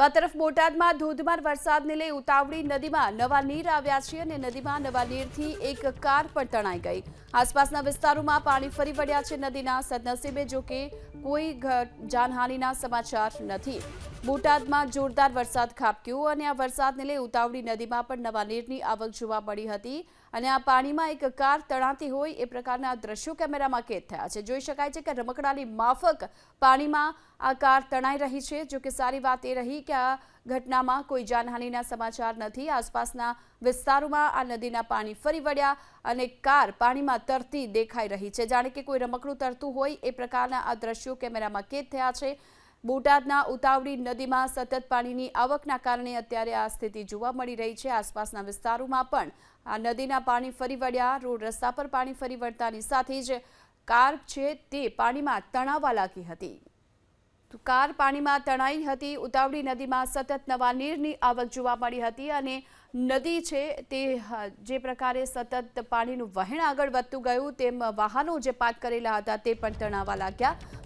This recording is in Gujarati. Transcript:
તો આ તરફ બોટાદમાં ધોધમાર વરસાદને લઈ ઉતાવળી, નદીમાં નવા નીર આવ્યા છે અને નદીમાં નવા નીરથી એક કાર પણ તણાઈ ગઈ. આસપાસના વિસ્તારોમાં પાણી ફરી વળ્યા છે નદીના સદનસીબે, જો કે કોઈ જાનહાનિના સમાચાર નથી. બોટાદમાં જોરદાર વરસાદ ખાબક્યો અને આ વરસાદને લઈ ઉતાવળી, નદીમાં પણ નવા નીરની આવક જોવા મળી હતી અને આ પાણીમાં એક કાર તણાતી હોય એ પ્રકારના દ્રશ્યો કેમેરામાં કેદ થયા છે. જોઈ શકાય છે કે રમકડાની માફક પાણીમાં આ કાર તણાઈ રહી છે. જો કે સારી વાત એ રહી કે આ ઘટનામાં કોઈ જાનહાનિના સમાચાર નથી. આસપાસના વિસ્તારોમાં આ નદીના પાણી ફરી વળ્યા અને કાર પાણીમાં તરતી દેખાઈ રહી છે. જાણે કે કોઈ રમકડું તરતું હોય એ પ્રકારના આ દ્રશ્યો કેમેરામાં કેદ થયા છે. બોટાદના ઉતાવળી નદીમાં સતત પાણીની આવકના કારણે અત્યારે આ સ્થિતિ જોવા મળી રહી છે. આસપાસના વિસ્તારોમાં પણ આ નદીના પાણી ફરી વળ્યા, રોડ રસ્તા પર પાણી ફરી વળતાની સાથે જ કાર છે તે પાણીમાં તણાવવા લાગી હતી. કાર પાણીમાં તણાઈ હતી. ઉતાવળી નદીમાં સતત નવા નીરની આવક જોવા મળી હતી અને નદી છે તે જે પ્રકારે સતત પાણીનું વહેણ આગળ વધતું ગયું, તેમ વાહનો જે પાર્ક કરેલા હતા તે પણ તણાવવા લાગ્યા.